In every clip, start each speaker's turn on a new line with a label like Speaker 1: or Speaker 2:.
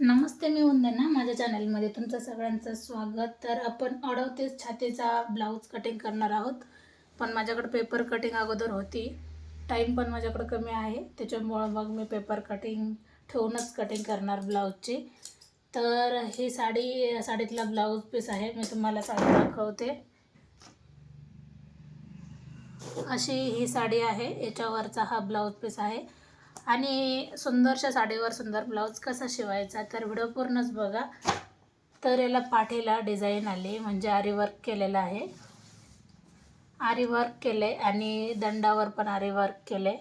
Speaker 1: नमस्ते मी वंदना. माझ्या चॅनलमध्ये तुमचं सगळ्यांचं स्वागत. तर आपण अडवतीस छातीचा ब्लाऊज कटिंग करणार आहोत. पण माझ्याकडे पेपर कटिंग अगोदर होती. टाईम पण माझ्याकडे कमी आहे. त्याच्यामुळं मग मी पेपर कटिंग ठेवूनच कटिंग करणार ब्लाऊजची. तर ही साडी साडीतला ब्लाऊज पीस आहे. मी तुम्हाला साडी दाखवते. अशी ही साडी आहे. याच्यावरचा हा ब्लाऊज पीस आहे. आणि सुंदरशा साडीवर सुंदर ब्लाऊज कसा शिवायचा तर व्हिडिओ पूर्णच बघा. तर याला पाठीला डिझाईन आली म्हणजे आरीवर्क केलेलं आहे. आरीवर्क केले आणि दंडावर पण आरीवर्क केले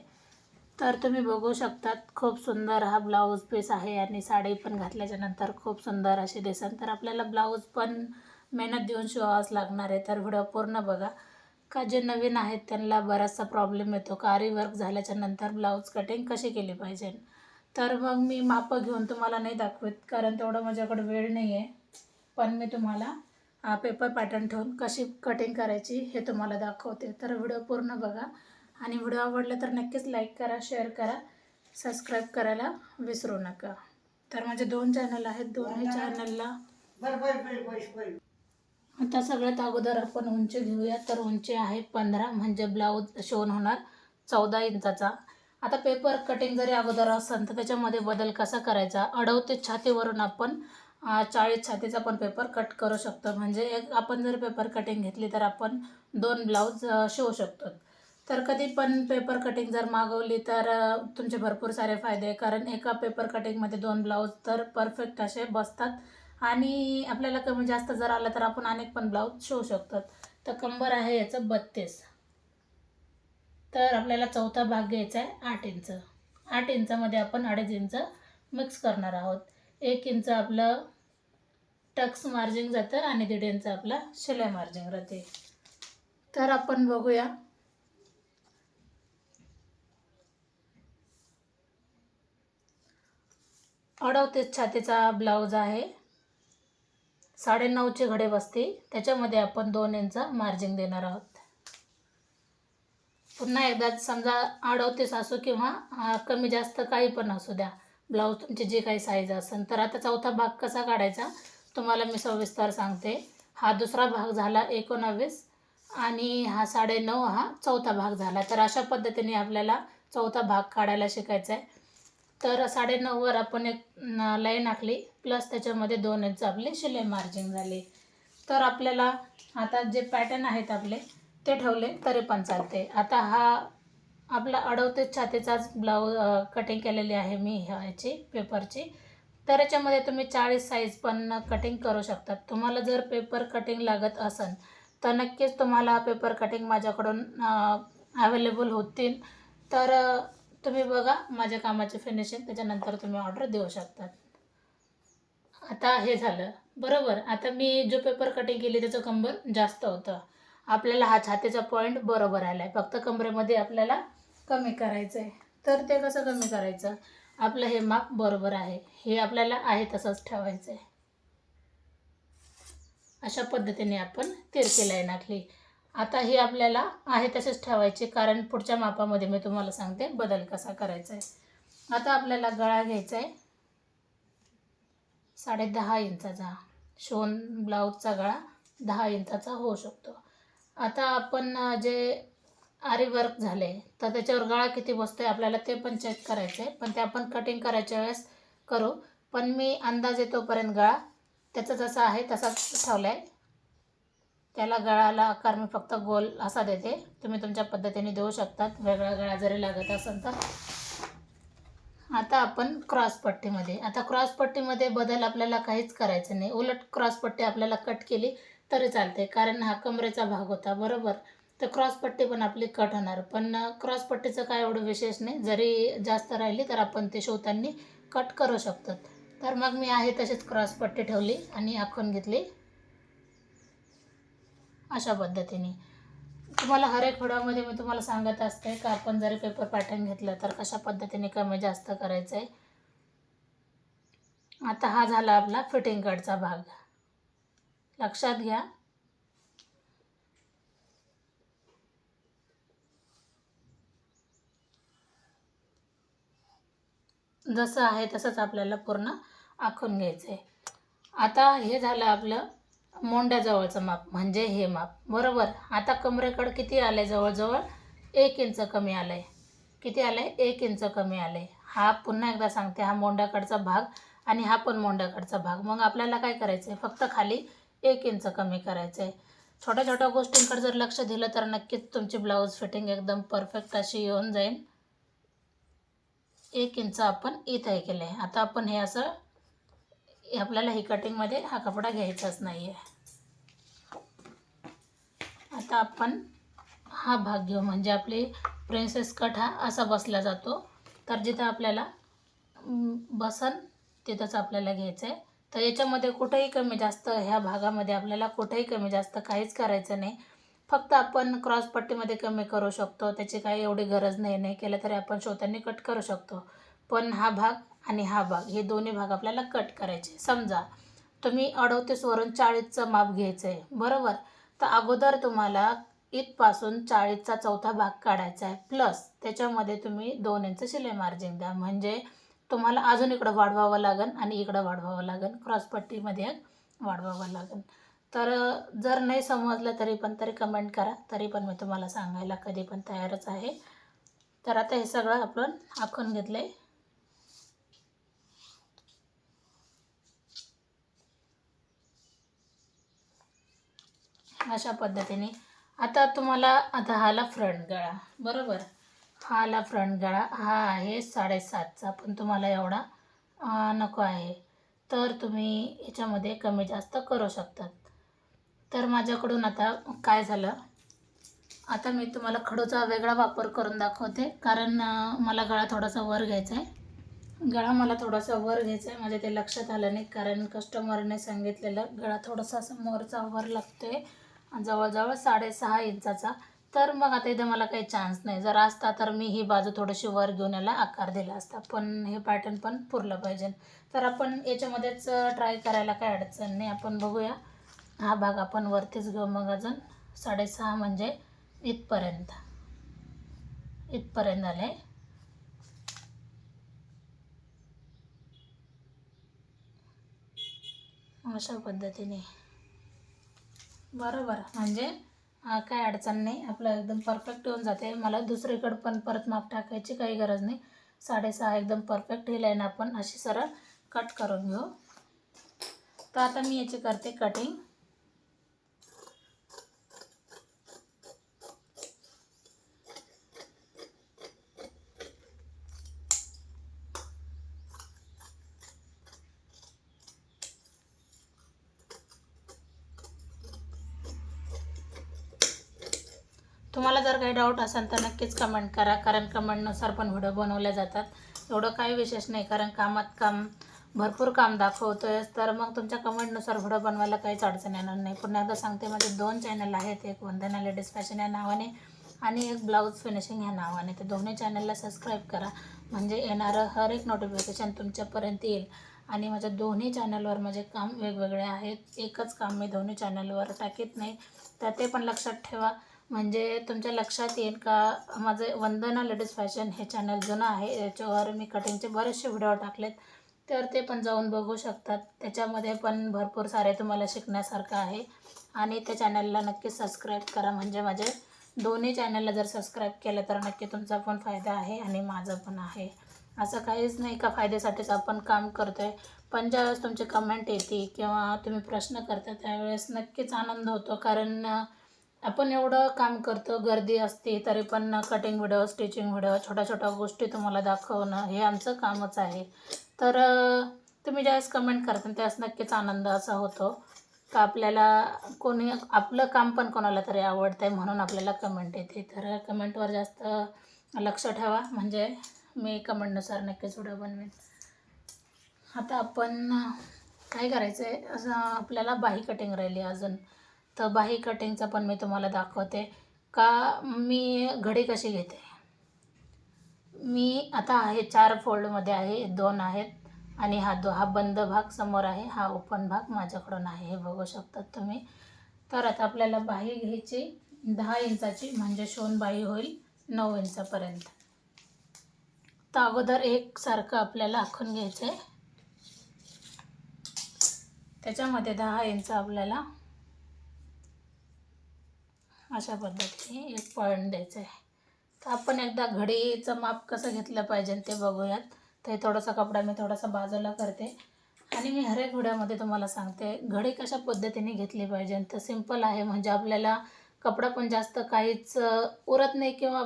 Speaker 1: तर तुम्ही बघू शकतात खूप सुंदर हा ब्लाऊज पीस आहे आणि साडी पण घातल्याच्यानंतर खूप सुंदर अशी दिसन तर आपल्याला ब्लाऊज पण मेहनत देऊन शिवावाच लागणार आहे तर व्हिडिओ पूर्ण बघा. का जे नवीन आहेत त्यांना बराचसा प्रॉब्लेम येतो. का आरी वर्क झाल्याच्यानंतर ब्लाऊज कटिंग कशी केली पाहिजे? तर मग मी मापं घेऊन तुम्हाला नाही दाखवत कारण तेवढं माझ्याकडे वेळ नाही आहे पण मी तुम्हाला पेपर पॅटर्न ठेवून कशी कटिंग करायची हे तुम्हाला दाखवते. तर व्हिडिओ पूर्ण बघा. आणि व्हिडिओ आवडला तर नक्कीच लाईक करा शेअर करा सबस्क्राईब करायला विसरू नका. तर माझे दोन चॅनल आहेत. दोन्ही चॅनलला आता सगळ्यात अगोदर आपण उंची घेऊया. तर उंची आहे पंधरा म्हणजे ब्लाऊज शिवून होणार चौदा इंचाचा. आता पेपर कटिंग जरी अगोदर असेल तर त्याच्यामध्ये बदल कसा करायचा? अडवते छातीवरून आपण चाळीस छातीचा पण पेपर कट करू शकतो. म्हणजे एक आपण जर पेपर कटिंग घेतली तर आपण दोन ब्लाऊज शिवू शकतो. तर कधी पण पेपर कटिंग जर मागवली तर तुमचे भरपूर सारे फायदे कारण एका पेपर कटिंगमध्ये दोन ब्लाऊज तर परफेक्ट असे बसतात. आणि आपल्याला कमी जास्त जर आलं तर आपण अनेक पण ब्लाऊज शिवू शकतो. तर कंबर आहे याचं बत्तीस. तर आपल्याला चौथा भाग घ्यायचा आहे आठ इंच. आठ इंचामध्ये आपण अडीच इंच मिक्स करणार आहोत. एक इंच आपलं टक्स मार्जिंग जातं आणि दीड इंच आपला शिलाई मार्जिंग राहते. तर आपण बघूया. अडवतेच छातीचा ब्लाऊज आहे. साडेनऊचे घडे बसते त्याच्यामध्ये आपण दोन इंचा मार्जिन देणार आहोत. पुन्हा एकदा समजा अडवतीस असो किंवा कमी जास्त काही पण असू द्या. ब्लाऊज तुमची जी काही साईज असेल तर आता चौथा भाग कसा काढायचा? तुम्हाला मी सविस्तर सांगते. हा दुसरा भाग झाला एकोणावीस आणि हा साडेनऊ हा चौथा भाग झाला. तर अशा पद्धतीने आपल्याला चौथा भाग काढायला शिकायचा आहे तर साडेनऊवर आपण एक लाईन आखली. प्लस त्याच्यामध्ये दोन इंच आपले शिलाई मार्जिंग झाली. तर आपल्याला आता जे पॅटर्न आहेत आपले ते ठेवले तरी पण चालते. आता हा आपला अडवते छातीचाच ब्लाऊज कटिंग केलेली आहे मी ह्याची पेपरची तर याच्यामध्ये तुम्ही चाळीस साईज पण कटिंग करू शकतात. तुम्हाला जर पेपर कटिंग लागत असेल तर नक्कीच तुम्हाला पेपर कटिंग माझ्याकडून अवेलेबल होतील. तर तुम्ही बघा माझ्या कामाचे फिनिशिंग त्याच्यानंतर तुम्ही ऑर्डर देऊ शकतात आता हे झालं. बरोबर. आता मी जो पेपर कटिंग केली त्याचं कंबर जास्त होतं. आपल्याला हा छातीचा पॉईंट बरोबर आला आहे फक्त कंबरेमध्ये आपल्याला कमी करायचं आहे तर ते कसं कमी करायचं? आपलं हे माप बरोबर आहे. हे आपल्याला आहे तसंच ठेवायचं आहे अशा पद्धतीने आपण तिरकी लाईन आखली आता ही आपल्याला आहे तसेच ठेवायची कारण पुढच्या मापामध्ये मी तुम्हाला सांगते बदल कसा करायचा आहे आता आपल्याला गळा घ्यायचा आहे साडे दहा इंचाचा शिवण ब्लाऊजचा गळा दहा इंचाचा होऊ शकतो. आता आपण जे आरी वर्क झाले तर त्याच्यावर गळा किती बसतो आहे आपल्याला ते पण चेक करायचं आहे पण ते आपण कटिंग करायच्या वेळेस करू. पण मी अंदाज येतोपर्यंत गळा त्याचा जसा आहे तसाच ठेवला आहे त्याला गळाला आकार मी फक्त गोल असा देते. तुम्ही तुमच्या पद्धतीने देऊ शकतात. वेगळा गळा जरी लागत असेल तर. आता आपण क्रॉस पट्टीमध्ये. आता क्रॉस पट्टीमध्ये बदल आपल्याला काहीच करायचं नाही. उलट क्रॉसपट्टी आपल्याला कट केली तरी चालते. कारण हा कमरेचा भाग होता बरोबर? तर क्रॉस पट्टी पण आपली कट होणार. पण क्रॉस पट्टीचं काय एवढं विशेष नाही. जरी जास्त राहिली तर आपण ते शिवताना कट करू शकतो. तर मग मी आहे तशीच क्रॉस पट्टी ठेवली आणि आखून घेतली. अशा पद्धतीने. तुम्हाला हर एक व्हिडिओमध्ये मी तुम्हाला सांगत असते का आपण जरी पेपर पॅटर्न घेतलं तर कशा पद्धतीने कमी जास्त करायचं आहे आता हा झाला आपला फिटिंग कटचा भाग. लक्षात घ्या. जसं आहे तसंच आपल्याला पूर्ण आखून घ्यायचं आहे आता हे झालं आपलं मोंड्याजवळचं माप म्हणजे हे माप. बरोबर? आता कमरेकडं किती आलं आहे जवळजवळ? एक इंच कमी आलं आहे किती आलं आहे एक इंच कमी आलं आहे हा पुन्हा एकदा सांगते हा मोंड्याकडचा भाग आणि हा पण मोंड्याकडचा भाग. मग आपल्याला काय करायचं आहे फक्त खाली एक इंच कमी करायचं आहे छोट्या छोट्या गोष्टींकडे जर लक्ष दिलं तर नक्कीच तुमची ब्लाऊज फिटिंग एकदम परफेक्ट अशी येऊन जाईल. एक इंच आपण इथं केलं आहे आता आपण हे असं आपल्याला ही कटिंगमध्ये हा कपडा घ्यायचाच नाही आहे आता आपण हा भाग घेऊ. म्हणजे आपली प्रिन्सेस कट हा असा बसला जातो. तर जिथं आपल्याला बसन तिथंच आपल्याला घ्यायचं आहे तर याच्यामध्ये कुठेही कमी जास्त ह्या भागामध्ये आपल्याला कुठेही कमी जास्त काहीच करायचं नाही. फक्त आपण क्रॉस पट्टीमध्ये कमी करू शकतो. त्याची काही एवढी गरज नाही. नाही केलं तरी आपण शोधांनी कट करू शकतो. पण हा भाग आणि हा भाग हे दोन्ही भाग आपल्याला कट करायचे. समजा तुम्ही अडोतीसवरून चाळीसचं माप घ्यायचं आहे बरोबर? तर अगोदर तुम्हाला इथपासून चाळीसचा चौथा भाग काढायचा आहे. प्लस त्याच्यामध्ये तुम्ही दोन इंच शिलाई मार्जिन द्या. म्हणजे तुम्हाला अजून इकडं वाढवावं लागेल आणि इकडं वाढवावं लागेल क्रॉसपट्टीमध्ये वाढवावं लागेल तर जर नाही समजलं तरी पण तरी कमेंट करा. तरी पण मी तुम्हाला सांगायला कधी पण तयारच आहे. तर आता हे सगळं आपण आखून घेतलं आहे अशा पद्धतीने. आता तुम्हाला आता हाला फ्रंट गळा बरोबर? हा आला फ्रंट गळा हा आहे साडेसातचा पण तुम्हाला एवढा नको आहे. तर तुम्ही याच्यामध्ये कमी जास्त करू शकतात. तर माझ्याकडून आता काय झालं? आता मी तुम्हाला खडूचा वेगळा वापर करून दाखवते कारण मला गळा थोडासा वर घ्यायचा आहे गळा मला थोडासा वर घ्यायचा आहे म्हणजे माझ्या ते लक्षात आलं नाही कारण कस्टमरने सांगितलेलं गळा थोडासा समोरचा मोरचा वर लागतो आहे जवळजवळ साडेसहा इंचाचा. तर मग आता इथे मला काही चान्स नाही. जर असता तर मी ही बाजू थोडीशी वर घेऊन याला आकार दिला असता. पण हे पॅटर्न पण पुरलं पाहिजे. तर आपण याच्यामध्येच ट्राय करायला काही अडचण नाही. आपण बघूया. हा भाग आपण वरतीच घेऊ. मग अजून साडेसहा म्हणजे इथपर्यंत. इथपर्यंत आले अशा पद्धतीने. बरोबर. म्हणजे काय अडचण नाही. आपलं एकदम परफेक्ट होऊन जाते. मला दुसरीकडं पण परत माप टाकायची काही गरज नाही. साडेसहा एकदम परफेक्ट ही लाईन आपण अशी सरळ कट करून घेऊ. तर आता मी याची करते कटिंग तुम्हाला जर काही डाऊट असेल तर नक्कीच कमेंट करा. कारण कमेंटनुसार पण व्हिडिओ बनवल्या जातात. एवढं काही विशेष नाही. कारण कामात काम भरपूर काम दाखवतोय. तर मग तुमच्या कमेंटनुसार व्हिडिओ बनवायला काहीच अडचण येणार नाही. पुन्हा एकदा सांगते माझे दोन चॅनल आहेत. एक वंदना लेडीज फॅशन या नावाने आणि एक ब्लाऊज फिनिशिंग ह्या नावाने. ते दोन्ही चॅनलला सबस्क्राईब करा. म्हणजे येणारं हर एक नोटिफिकेशन तुमच्यापर्यंत येईल. आणि माझ्या दोन्ही चॅनलवर माझे काम वेगवेगळे आहेत. एकच काम मी दोन्ही चॅनलवर टाकीत नाही. तर ते पण लक्षात ठेवा. म्हणजे तुमच्या लक्षात येईल का? माझं वंदना लेडीज फॅशन हे चॅनल जुनं आहे. याच्यावर मी कटिंगचे बरेचसे व्हिडिओ टाकलेत. तर ते पण जाऊन बघू शकतात. त्याच्यामध्ये पण भरपूर सारे तुम्हाला शिकण्यासारखं आहे. आणि त्या चॅनलला नक्की सबस्क्राईब करा. म्हणजे माझे दोन्ही चॅनलला जर सबस्क्राईब केलं तर नक्की तुमचा पण फायदा आहे आणि माझं पण आहे. असं काहीच नाही का फायद्यासाठीच आपण काम करतो आहे पण ज्यावेळेस तुमचे कमेंट येते किंवा तुम्ही प्रश्न करता त्यावेळेस नक्कीच आनंद होतो. कारण आपण एवढं काम करतो गर्दी असते तरी पण कटिंग व्हिडिओ स्टिचिंग व्हिडिओ छोट्या छोट्या गोष्टी तुम्हाला दाखवणं हे आमचं कामच आहे. तर तुम्ही ज्यावेळेस कमेंट करता त्यावेळेस नक्कीच आनंद असा होतो. का आपल्याला कोणी आपलं काम पण कोणाला तरी आवडतं आहे म्हणून आपल्याला कमेंट येते. तर कमेंटवर जास्त लक्ष ठेवा. म्हणजे मी कमेंटनुसार नक्कीच व्हिडिओ बनवेन. आता आपण काय करायचं आहे असं आपल्याला बाही कटिंग राहिली अजून. तर बाही कटिंगचं पण मी तुम्हाला दाखवते. का मी घडी कशी घेते? मी आता आहे चार फोल्डमध्ये आहे दोन आहेत आणि हा दो हा बंद भाग समोर आहे हा ओपन भाग माझ्याकडून आहे. हे बघू शकतात तुम्ही. तर आता आपल्याला बाही घ्यायची दहा इंचाची म्हणजे शोन बाही होईल नऊ इंचापर्यंत. तर अगोदर एकसारखं आपल्याला आखून घ्यायचं आहे त्याच्यामध्ये दहा इंच आपल्याला अशा पद्धतीने एक पॉईंट द्यायचं आहे. तर आपण एकदा घडीचं माप कसं घेतलं पाहिजे ते बघूयात. तर थोडासा कपडा मी थोडासा बाजूला करते. आणि मी हर एक तुम्हाला सांगते घडी कशा पद्धतीने घेतली पाहिजे? तर सिंपल आहे म्हणजे आपल्याला कपडा पण जास्त काहीच उरत नाही किंवा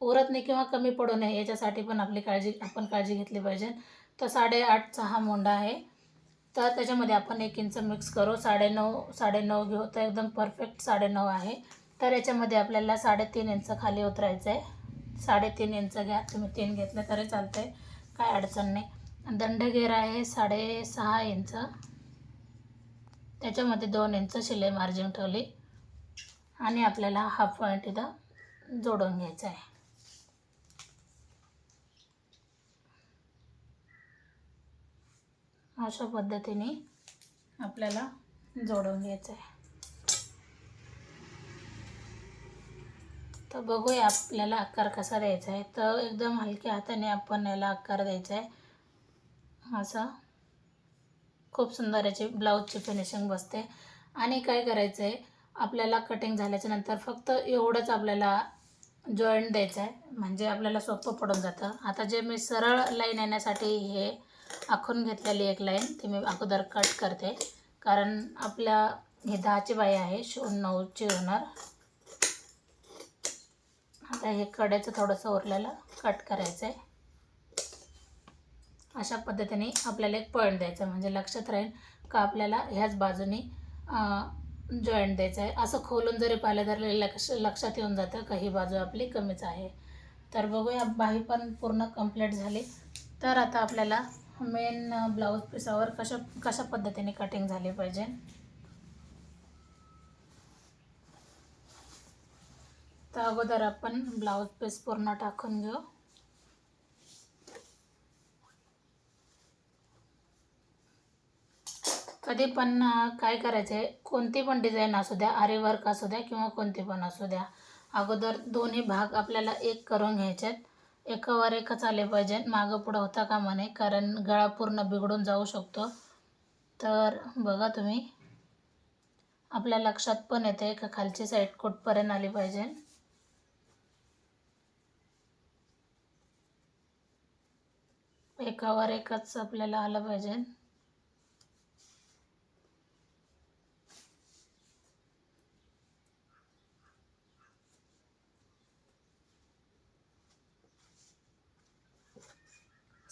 Speaker 1: उरत नाही किंवा कमी पडू नये याच्यासाठी पण आपली काळजी आपण काळजी घेतली पाहिजे. तर साडेआठचा हा मोंडा आहे. तर त्याच्यामध्ये आपण एक इंच मिक्स करू. साडेनऊ साडेनऊ घेऊ तर एकदम परफेक्ट साडेनऊ आहे. तर याच्यामध्ये आपल्याला साडेतीन इंच खाली उतरायचं आहे साडेतीन इंच घ्या. तुम्ही तीन घेतलं तरी चालतं आहे काय अडचण नाही. दंडगेर आहे साडेसहा इंच. त्याच्यामध्ये दोन इंच शिलाई मार्जिन ठेवली. आणि आपल्याला हाफ पॉईंट इथं जोडून घ्यायचं आहे अशा पद्धतीने आपल्याला जोडून घ्यायचं आहे तर बघूया आपल्याला आकार कसा द्यायचा आहे तर एकदम हलक्या हाताने आपण याला आकार द्यायचा आहे असं खूप सुंदर याची ब्लाऊजची फिनिशिंग बसते. आणि काय करायचं आहे आपल्याला कटिंग झाल्याच्यानंतर फक्त एवढंच आपल्याला जॉईंट द्यायचं आहे म्हणजे आपल्याला सोपं पडून जातं. आता जे मी सरळ लाईन येण्यासाठी हे आखून घेतलेली एक लाईन ती मी अगोदर कट करते. कारण आपल्या हे दहाची बाई आहे शिवून नऊची होणार. आता हे कड्याचं थोडंसं उरलेलं कट करायचं आहे अशा पद्धतीने आपल्याला एक पॉईंट द्यायचा म्हणजे लक्षात राहील का आपल्याला ह्याच बाजूनी जॉईंट द्यायचं आहे असं खोलून जरी पाहिलं तर लक्ष लक्षात येऊन जातं का ही बाजू आपली कमीच आहे. तर बघूया बाही पण पूर्ण कंप्लीट झाली. तर आता आपल्याला मेन ब्लाऊज पिसावर कशा कशा पद्धतीने कटिंग झाली पाहिजे? तर अगोदर आपण ब्लाऊज पीस पूर्ण टाकून घेऊ. कधी पण काय करायचं आहे कोणती पण डिझाईन असू द्या आरे वर्क असू द्या किंवा कोणती पण असू द्या अगोदर दोन्ही भाग आपल्याला एक करून घ्यायचे आहेत एकावर एकच आले पाहिजे. मागं पुढं होता का म्हणे कारण गळा पूर्ण बिघडून जाऊ शकतो. तर बघा तुम्ही आपल्या लक्षात पण येते का खालची साईड कुठपर्यंत आली पाहिजे. एकावर एकच आपल्याला आलं पाहिजे.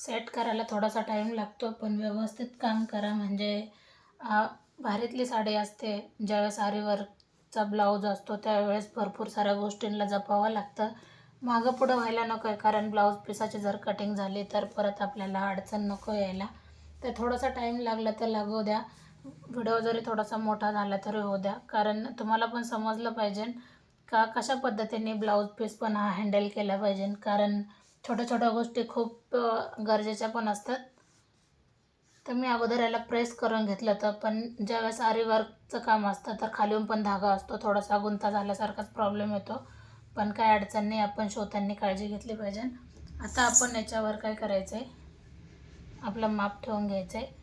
Speaker 1: सेट करायला थोडासा टाईम लागतो पण व्यवस्थित काम करा. म्हणजे भारीतली साडी असते. ज्यावेळेस आरीवर्कचा ब्लाऊज असतो त्यावेळेस भरपूर साऱ्या गोष्टींना जपावं लागतं. मागं पुढं व्हायला नको आहे कारण ब्लाऊज पिसाची जर कटिंग झाली तर परत आपल्याला अडचण नको यायला. तर थोडासा टाईम लागला तर लागू द्या. व्हिडिओ जरी थोडासा मोठा झाला तरी होऊ द्या. कारण तुम्हाला पण समजलं पाहिजे का कशा पद्धतीने ब्लाऊज पीस पण हा हँडल केला पाहिजे. कारण छोट्या छोट्या गोष्टी खूप गरजेच्या पण असतात. तर मी अगोदर याला प्रेस करून घेतलं होतं पण ज्यावेळेस आरी वर्कचं काम असतं तर खालीहून पण धागा असतो. थोडासा गुंता झाल्यासारखाच प्रॉब्लेम येतो. पण काय अडचण नाही आपण शोधताना काळजी घेतली पाहिजे. आता आपण याच्यावर काय करायचं आहे आपलं माप ठेवून घ्यायचं आहे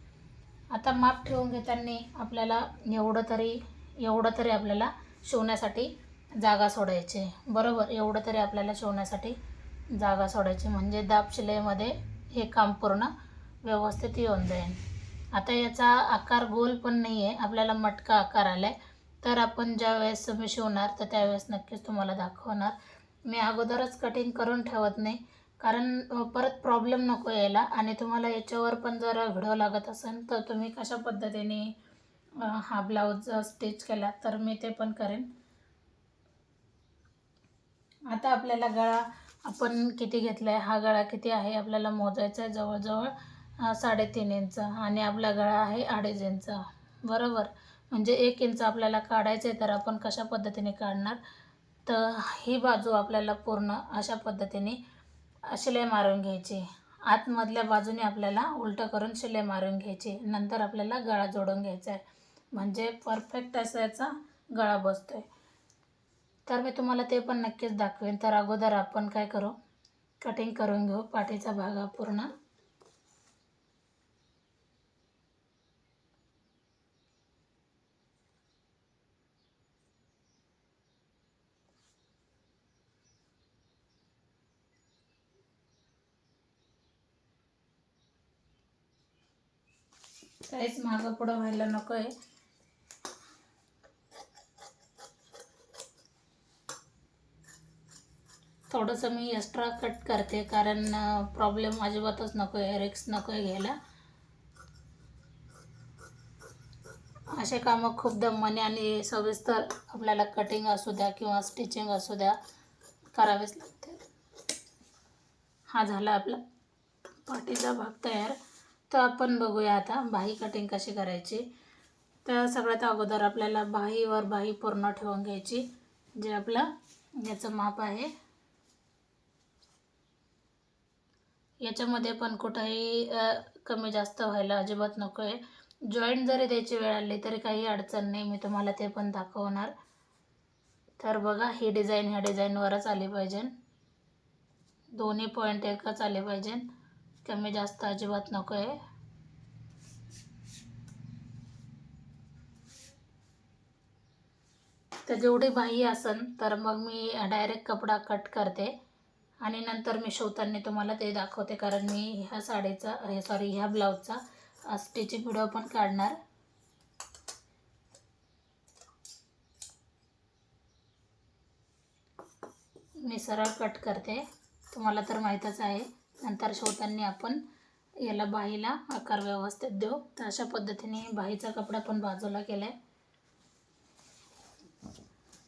Speaker 1: आता माप ठेवून घेताना आपल्याला एवढं तरी एवढं तरी आपल्याला शिवण्यासाठी जागा सोडायची आहे. बरोबर? एवढं तरी आपल्याला शिवण्यासाठी जागा सोडायची. म्हणजे दाब शिलाईमध्ये हे काम पूर्ण व्यवस्थित येऊन जाईल. आता याचा आकार गोल पण नाही आहे आपल्याला मटका आकार आला आहे तर आपण ज्या वेळेस तुम्ही शिवणार तर त्यावेळेस नक्कीच तुम्हाला दाखवणार. मी अगोदरच कटिंग करून ठेवत नाही. कारण परत प्रॉब्लेम नको यायला. आणि तुम्हाला याच्यावर पण जर व्हिडिओ लागत असेल तर तुम्ही कशा पद्धतीने हा ब्लाऊज स्टिच केला तर मी ते पण करेन. आता आपल्याला गळा आपण किती घेतला आहे हा गळा किती आहे आपल्याला मोजायचा आहे जवळजवळ साडेतीन इंच आणि आपला गळा आहे अडीच इंच. बरोबर? म्हणजे एक इंच आपल्याला काढायचं आहे तर आपण कशा पद्धतीने काढणार? तर ही बाजू आपल्याला पूर्ण अशा पद्धतीने शिलाई मारून घ्यायची. आतमधल्या बाजूने आपल्याला उलटं करून शिलाई मारून घ्यायची. नंतर आपल्याला गळा जोडून घ्यायचा आहे. म्हणजे परफेक्ट असा याचा गळा बसतो आहे तर मी तुम्हाला ते पण नक्कीच दाखवेन. तर अगोदर आपण काय करू? कटिंग करून घेऊ पाठीचा भाग हा पूर्ण. काहीच मागं पुढं व्हायला नको आहे थोडंसं मी एक्स्ट्रा कट करते कारण प्रॉब्लेम अजिबातच नको आहे रिक्स नको आहे घ्यायला. असे कामं खूप दमाने आणि सविस्तर आपल्याला कटिंग असू द्या किंवा स्टिचिंग असू द्या करावेच लागते. हा झाला आपला पाठीचा भाग तयार. तर आपण बघूया आता बाही कटिंग कशी करायची. तर सगळ्यात अगोदर आपल्याला बाहीवर बाही पूर्ण ठेवून घ्यायची. जे आपलं याचं माप आहे याच्यामध्ये पण कुठंही कमी जास्त व्हायला अजिबात नको आहे जॉईंट जरी द्यायची वेळ आली तरी काही अडचण नाही मी तुम्हाला ते पण दाखवणार. तर बघा ही डिझाईन ह्या डिझाईनवरच आली पाहिजे. दोन्ही पॉईंट एकच आले पाहिजे. कमी जास्त अजिबात नको आहे तर जेवढी बाही असन तर मग मी डायरेक्ट कपडा कट करते. आणि नंतर मी शिवताना तुम्हाला ते दाखवते कारण मी ह्या साडीचा हे सॉरी ह्या ब्लाऊजचा स्टिचिंग व्हिडिओ पण काढणार. मी सरळ कट करते. तुम्हाला तर माहीतच आहे नंतर शिवताना आपण याला बाहीला आकार व्यवस्थित देऊ. तर अशा पद्धतीने बाहीचा कपडा पण बाजूला केला आहे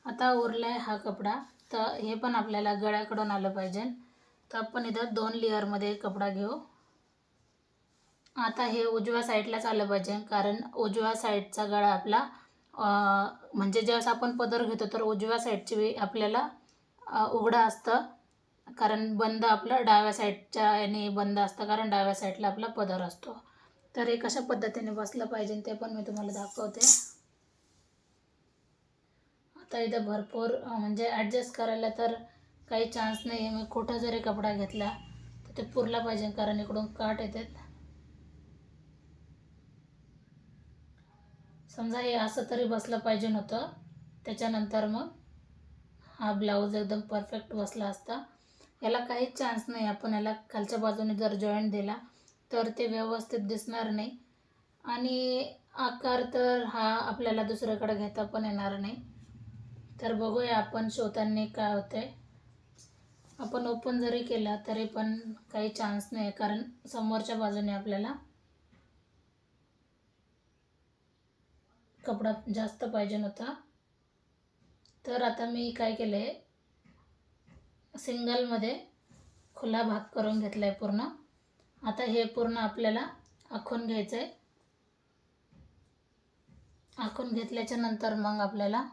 Speaker 1: आता उरला आहे हा कपडा. तर हे पण आपल्याला गळ्याकडून आलं पाहिजे. तर आपण इथं दोन लेअरमध्ये कपडा घेऊ. आता हे उजव्या साईडलाच आलं पाहिजे कारण उजव्या साईडचा गळा आपला म्हणजे ज्यावेळेस आपण पदर घेतो तर उजव्या साईडची आपल्याला उघडं असतं. कारण बंद आपलं डाव्या साईडच्या याने बंद असतं कारण डाव्या साईडला आपला पदर असतो. तर हे कशा पद्धतीने बसलं पाहिजे ते पण मी तुम्हाला दाखवते. आता इथं भरपूर म्हणजे ॲडजस्ट करायला तर काही चान्स नाही आहे मी कुठं जरी कपडा घेतला तर ते पुरला पाहिजे कारण इकडून काट येतात. समजा हे असं तरी बसलं पाहिजे नव्हतं. त्याच्यानंतर मग हा ब्लाऊज एकदम परफेक्ट बसला असता. याला काहीच चान्स नाही. आपण याला खालच्या बाजूने जर जॉईंट दिला तर ते व्यवस्थित दिसणार नाही. आणि आकार तर हा आपल्याला दुसऱ्याकडे घेता पण येणार नाही. तर बघूया आपण शोधांनी काय होतंय. आपण ओपन जरी केला तरी पण काही चान्स नाही आहे कारण समोरच्या बाजूने आपल्याला कपडा जास्त पाहिजे होता तर आता मी काय केलं आहे सिंगलमध्ये खुला भाग करून घेतला आहे पूर्ण. आता हे पूर्ण आपल्याला आखून घ्यायचं आहे आखून घेतल्याच्या नंतर मग आपल्याला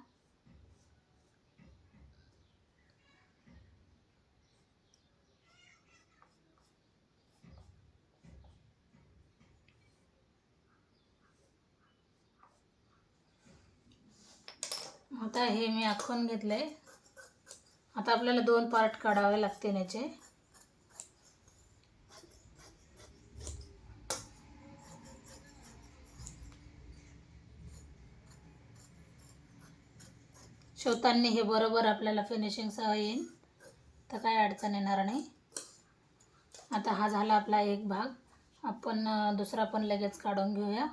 Speaker 1: आता हे मी आखून घेतलं आहे आता आपल्याला दोन पार्ट काढावे लागतील याचे. शोतांनी हे बरोबर आपल्याला फिनिशिंग सह येईल तर काय अडचण येणार नाही. आता हा झाला आपला एक भाग. आपण दुसरा पण लगेच काढून घेऊया.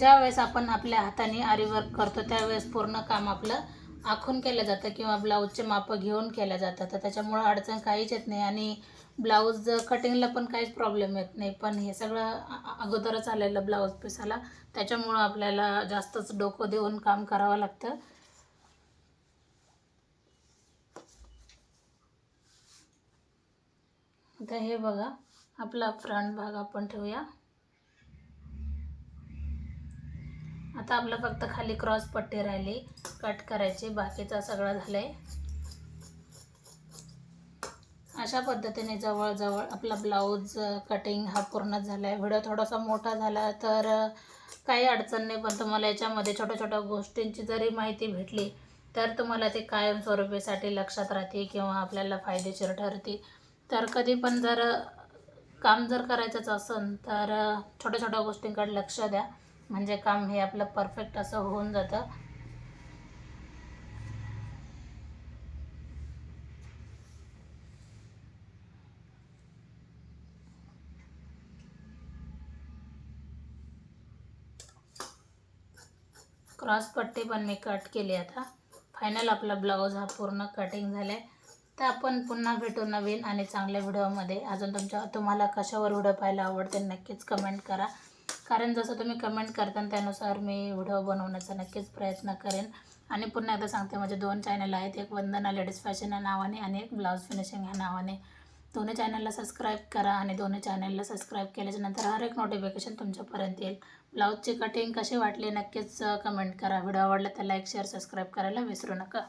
Speaker 1: ज्यावेळेस आपण आपल्या हाताने आरीवर्क करतो त्यावेळेस पूर्ण काम आपलं आखून केलं जातं किंवा ब्लाऊजचे मापं घेऊन केलं जातं. तर त्याच्यामुळं अडचण काहीच येत नाही आणि ब्लाऊज कटिंगला पण काहीच प्रॉब्लेम येत नाही. पण हे सगळं अगोदरच आलेलं ब्लाऊज पिसाला त्याच्यामुळं आपल्याला जास्तच डोकं देऊन काम करावं लागतं. आता हे बघा आपला फ्रंट भाग आपण ठेवूया. आता आपलं फक्त खाली क्रॉस पट्टी राहिली. कट करायची. बाकीचं सगळं झालंय. अशा पद्धतीने जवळजवळ आपला ब्लाऊज कटिंग हा पूर्ण झाला आहे व्हिडिओ थोडासा मोठा झाला तर काही अडचण नाही पण तुम्हाला याच्यामध्ये छोट्या छोट्या गोष्टींची जरी माहिती भेटली तर तुम्हाला ते कायमस्वरूपीसाठी लक्षात राहते किंवा आपल्याला फायदेशीर ठरते तर कधी पण जर काम जर करायचंच असेल तर छोट्या छोट्या गोष्टींकडे लक्ष द्या. म्हणजे काम हे आपलं परफेक्ट असं होऊन जातं. क्रॉस पट्टी पण मी कट केली आता. फायनल आपला ब्लाऊज हा पूर्ण कटिंग झाला आहे तर आपण पुन्हा भेटू नवीन आणि चांगल्या व्हिडिओमध्ये अजून तुमच्या तुम्हाला कशावर व्हिडिओ पाहायला आवडते नक्कीच कमेंट करा. कारण जसं तुम्ही कमेंट करता त्यानुसार मी व्हिडिओ बनवण्याचा नक्कीच प्रयत्न करेन. आणि पुन्हा एकदा सांगते माझे दोन चॅनल आहेत. एक वंदना लेडीज फॅशन या नावाने आणि एक ब्लाऊज फिनिशिंग या नावाने. दोन्ही चॅनलला सबस्क्राईब करा आणि दोन्ही चॅनलला सबस्क्राईब केल्याच्यानंतर हर एक नोटिफिकेशन तुमच्यापर्यंत येईल. ब्लाऊजची कटिंग कशी वाटली नक्कीच कमेंट करा. व्हिडिओ आवडला तर लाईक शेअर सबस्क्राईब करायला विसरू नका.